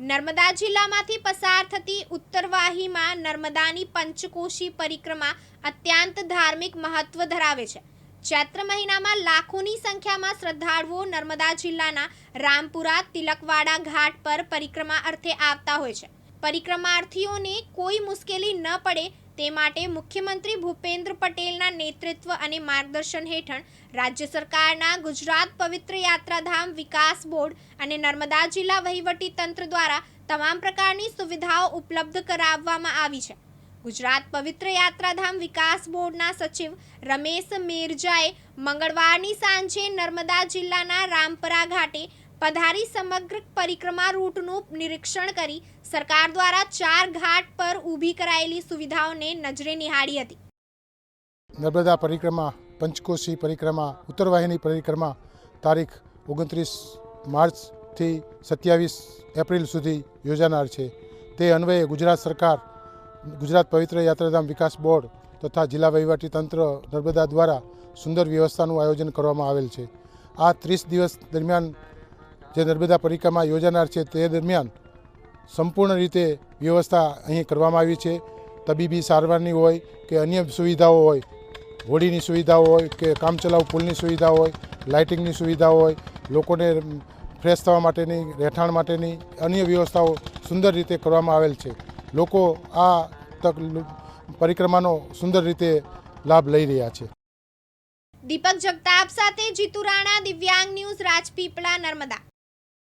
નર્મદા જિલ્લામાંથી પસાર થતી ઉત્તરવાહીમાં નર્મદાની પંચકોશી પરિક્રમા અત્યંત ધાર્મિક મહત્વ ધરાવે છે. ચૈત્ર મહિનામાં લાખોની સંખ્યામાં શ્રદ્ધાળુઓ નર્મદા જિલ્લાના રામપુરા, તિલકવાડા ઘાટ પર પરિક્રમા અર્થે આવતા હોય છે. પરિક્રમાર્થીઓને કોઈ મુશ્કેલી ન પડે તે માટે મુખ્યમંત્રી ભૂપેન્દ્ર પટેલના નેતૃત્વ અને માર્ગદર્શન હેઠળ રાજ્ય સરકારના ગુજરાત પવિત્ર યાત્રાધામ વિકાસ બોર્ડ અને નર્મદા જિલ્લા વહીવટી તંત્ર દ્વારા તમામ પ્રકારની સુવિધાઓ ઉપલબ્ધ કરાવવામાં આવી છે. ગુજરાત પવિત્ર યાત્રાધામ વિકાસ બોર્ડના સચિવ રમેશ મેરજાએ મંગળવારની સાંજે નર્મદા જિલ્લાના રામપરા ઘાટે પધારી સમગ્ર પરિક્રમા રૂટનું નિરીક્ષણ કરી સરકાર દ્વારા ચાર ઘાટ પર ઊભી કરાયેલી સુવિધાઓને નજરે નિહાળી હતી. નર્મદા પરિક્રમા, પંચકોશી પરિક્રમા, ઉત્તરવાહિની પરિક્રમા તારીખ ઓગણત્રીસ માર્ચથી સત્યાવીસ એપ્રિલ સુધી યોજાનાર છે. તે અન્વયે ગુજરાત સરકાર, ગુજરાત પવિત્ર યાત્રાધામ વિકાસ બોર્ડ તથા જિલ્લા વહીવટી તંત્ર નર્મદા દ્વારા સુંદર વ્યવસ્થાનું આયોજન કરવામાં આવેલ છે. આ ત્રીસ દિવસ દરમિયાન જે નર્મદા પરિક્રમા યોજાનાર છે તે દરમિયાન સંપૂર્ણ રીતે વ્યવસ્થા અહીં કરવામાં આવી છે. તબીબી સારવારની હોય કે અન્ય સુવિધાઓ હોય, હોડીની સુવિધાઓ હોય કે કામચલાઉ પુલની સુવિધાઓ હોય, લાઇટિંગની સુવિધાઓ હોય, લોકોને ફ્રેશ થવા માટેની, રહેઠાણ માટેની અન્ય વ્યવસ્થાઓ સુંદર રીતે કરવામાં આવેલ છે. લોકો આ તક પરિક્રમાનો સુંદર રીતે લાભ લઈ રહ્યા છે. દીપક જગતાપ સાથે જીતુ રાણા, દિવ્યાંગ ન્યૂઝ, રાજપીપળા, નર્મદા.